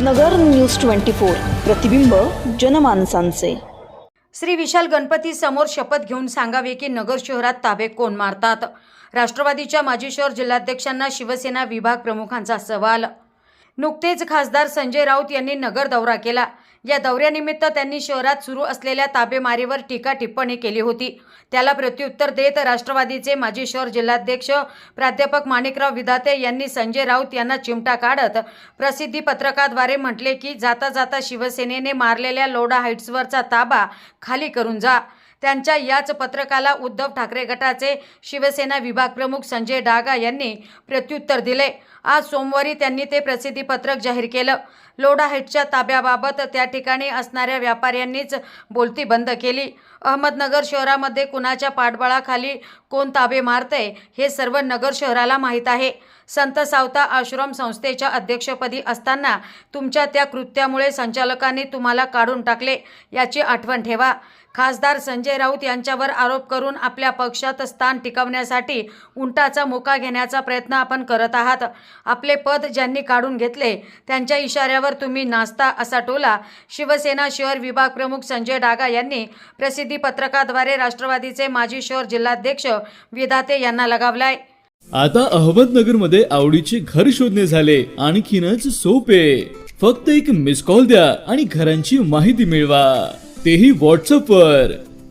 नगर news twenty four. प्रतिबिंब जनमानसांचे. श्री विशाल गणपती समोर शपथ घेऊन सांगावे की नगर शहरात ताबे कोण मारतात? राष्ट्रवादीच्या माजी शहर जिल्हाध्यक्षांना शिवसेना विभाग प्रमुखांचा सवाल. नुकतेच खासदार संजय राऊत यांनी नगर दौरा केला. या दौऱ्यानिमित्त त्यांनी शहरात सुरू असलेल्या ताबेमारीवर टीका टिप्पणी केली होती. त्याला प्रत्युत्तर देत राष्ट्रवादीचे माजी शहर जिल्हाध्यक्ष प्राध्यापक माणिकराव विधाते यांनी संजय राऊत यांना चिमटा काढत प्रसिद्धी पत्रकाद्वारे म्हटले की जाता जाता शिवसेनेने मारलेल्या लोढा हाईट्सवरचा ताबा खाली करून जा. त्यांच्या याच पत्रकाला उद्धव ठाकरे गटाचे शिवसेना विभाग प्रमुख संजय डागा यांनी प्रत्युत्तर दिले. आज सोमवारी त्यांनी ते प्रसिद्धीपत्रक जाहीर केलं. लोढा हेडच्या ताब्याबाबत त्या ठिकाणी असणाऱ्या व्यापाऱ्यांनीच बोलती बंद केली. अहमदनगर शहरामध्ये कुणाच्या पाठबळाखाली कोण ताबे मारतंय हे सर्व नगर शहराला माहीत आहे. संत सावता आश्रम संस्थेच्या अध्यक्षपदी असताना तुमच्या त्या कृत्यामुळे संचालकांनी तुम्हाला काढून टाकले याची आठवण ठेवा. खासदार संजय राऊत यांच्यावर आरोप करून आपल्या पक्षात स्थान टिकवण्यासाठी उंटाचा मुका घेण्याचा प्रयत्न आपण करत आहात. आपले पद ज्यांनी काढून घेतले त्यांच्या इशाऱ्यावर तुम्ही नाचता असा टोला शिवसेना शहर विभाग प्रमुख संजय डागा यांनी प्रसिद्धी पत्रकाद्वारे राष्ट्रवादीचे माजी शहर जिल्हाध्यक्ष विधाते यांना लगावलाय. आता अहमदनगरमध्ये आवडीचे घर शोधणे झाले. आणखीनच सोपे. फक्त एक मिस कॉल द्या आणि घरांची माहिती मिळवा. तेही व्हॉट्सअप वर.